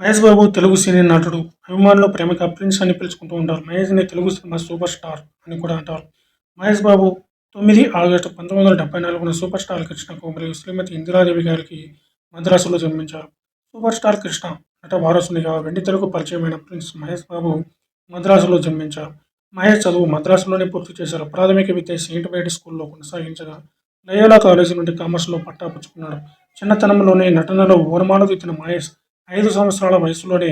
మహేష్ బాబు తెలుగు సినీ నటుడు అభిమానులు ప్రేమగా ప్రిన్స్ అని పిలుచుకుంటూ ఉంటారు. మహేష్ని తెలుగు సినిమా సూపర్ స్టార్ అని కూడా అంటారు. మహేష్ బాబు తొమ్మిది ఆగస్టు పంతొమ్మిది వందల డెబ్బై నాలుగున సూపర్ స్టార్ కృష్ణకు మరియు శ్రీమతి ఇందిరాదేవి గారికి మద్రాసులో జన్మించారు. సూపర్ స్టార్ కృష్ణ నట వారసునిగా వెండి తెలుగు పరిచయమైన ప్రిన్స్ మహేష్ బాబు మద్రాసులో జన్మించారు. మహేష్ చదువు మద్రాసులోనే పూర్తి చేశారు. ప్రాథమిక విద్య సెయింట్ మేరీ స్కూల్లో కొనసాగించగా లయోలా కాలేజీ నుండి కామర్స్లో పట్టా పుచ్చుకున్నాడు. చిన్నతనంలోనే నటనలో ఓర్మాలు ఎత్తిన మహేష్ ఐదు సంవత్సరాల వయసులోనే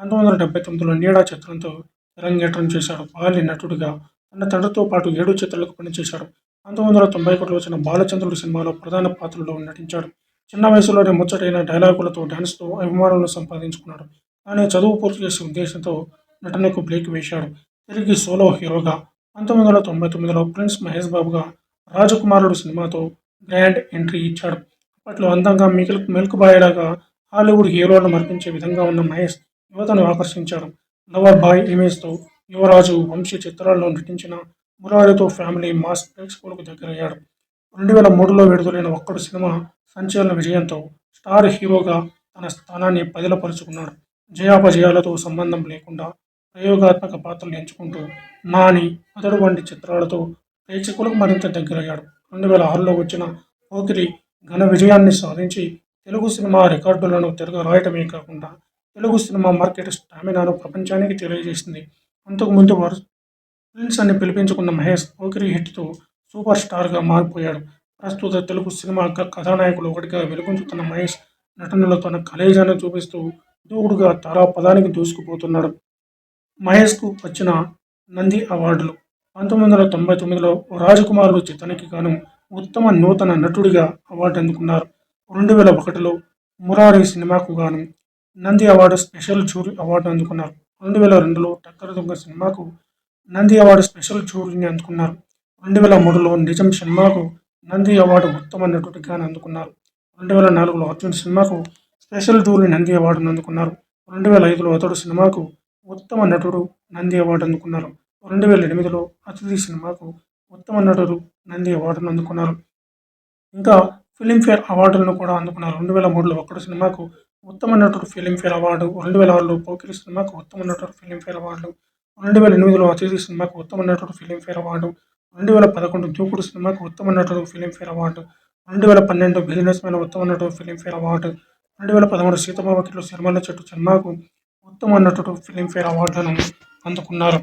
పంతొమ్మిది వందల డెబ్బై తొమ్మిదిలో నీడా చిత్రంతో తెరంగేట్రం చేశాడు. బాల్య నటుడిగా తన తండ్రితో పాటు ఏడు చిత్రాలకు పనిచేశాడు. పంతొమ్మిది వందల తొంభై ఒకటిలో వచ్చిన బాలచంద్రుడు సినిమాలో ప్రధాన పాత్రలో నటించాడు. చిన్న వయసులోనే ముచ్చటైన డైలాగులతో డ్యాన్స్తో అభిమానులను సంపాదించుకున్నాడు. కానీ చదువు పూర్తి చేసే ఉద్దేశంతో నటనకు బ్రేక్ వేశాడు. తిరిగి సోలో హీరోగా పంతొమ్మిది వందల తొంభై తొమ్మిదిలో ప్రిన్స్ మహేష్ బాబుగా రాజకుమారుడు సినిమాతో గ్రాండ్ ఎంట్రీ ఇచ్చాడు. అప్పట్లో అందంగా మిగిల్ మిల్క్ హాలీవుడ్ హీరోలను మర్పించే విధంగా ఉన్న మహేష్ యువతను ఆకర్షించాడు. లవర్ బాయ్ ఇమేజ్తో యువరాజు వంశీ చిత్రాల్లో నటించిన మురారితో ఫ్యామిలీ మాస్ ప్రేక్షకులకు దగ్గరయ్యాడు. రెండు వేల మూడులో విడుదలైన ఒక్కడు సినిమా సంచలన విజయంతో స్టార్ హీరోగా తన స్థానాన్ని పదిలపరుచుకున్నాడు. జయాపజయాలతో సంబంధం లేకుండా ప్రయోగాత్మక పాత్రలు ఎంచుకుంటూ నాని అతడు వంటి చిత్రాలతో ప్రేక్షకులకు మరింత దగ్గరయ్యాడు. రెండు వేల ఆరులో వచ్చిన పోకిరి ఘన విజయాన్ని సాధించి తెలుగు సినిమా రికార్డులను తిరగ రాయటమే కాకుండా తెలుగు సినిమా మార్కెట్ స్టామినాను ప్రపంచానికి తెలియజేసింది. అంతకుముందు వారు ప్రిన్స్ అని పిలిపించుకున్న మహేష్ పోకిరి హిట్తో సూపర్ స్టార్గా మారిపోయాడు. ప్రస్తుత తెలుగు సినిమా కథానాయకులు ఒకటిగా వెలుగొందుతున్న మహేష్ నటనలో తన కలేజాన్ని చూపిస్తూ దూకుడుగా తారా పదానికి దూసుకుపోతున్నాడు. మహేష్కు వచ్చిన నంది అవార్డులు. పంతొమ్మిది వందల తొంభై తొమ్మిదిలో రాజకుమారుడు చిత్రానికి గాను ఉత్తమ నూతన నటుడిగా అవార్డు అందుకున్నారు. రెండు వేల ఒకటిలో మురారి సినిమాకు గాను Nandi award special jury award అందుకున్నారు. రెండు వేల రెండులో టక్కర దొంగ సినిమాకు నంది అవార్డు స్పెషల్ జూరీని అందుకున్నారు. రెండు వేల మూడులో నిజం సినిమాకు నంది అవార్డు ఉత్తమ నటుడిగాను అందుకున్నారు. రెండు వేల నాలుగులో అర్జున్ సినిమాకు స్పెషల్ జూరీ నంది అవార్డును అందుకున్నారు. రెండు వేల ఐదులో అతడు సినిమాకు ఉత్తమ నటుడు నంది అవార్డు అందుకున్నారు. రెండు వేల ఎనిమిదిలో అతిథి సినిమాకు ఉత్తమ నటుడు నంది అవార్డును అందుకున్నారు. ఇంకా ఫిలింఫేర్ అవార్డులను కూడా అందుకున్నారు. రెండు వేల మూడులో ఒక్కడు సినిమాకు ఉత్తమ నటుడు ఫిలింఫేర్ అవార్డు రెండు వేల ఆరులో పోకిరి సినిమాకు ఉత్తమ నటుడు ఫిలింఫేర్ అవార్డు రెండు వేల ఎనిమిదిలో అతిథి సినిమాకు ఉత్తమ నటుడు ఫిలింఫేర్ అవార్డు రెండు వేల పదకొండు దూకుడు సినిమాకు ఉత్తమ నటుడు ఫిలింఫేర్ అవార్డు రెండు వేల పన్నెండు బిజినెస్ మ్యాన్ ఉత్తమ నటుడు ఫిలింఫేర్ అవార్డు రెండు వేల పదమూడు సీతమ్మ వకీలు సినిమాల చెట్టు సినిమాకు ఉత్తమ నటుడు ఫిలింఫేర్ అవార్డులను అందుకున్నారు.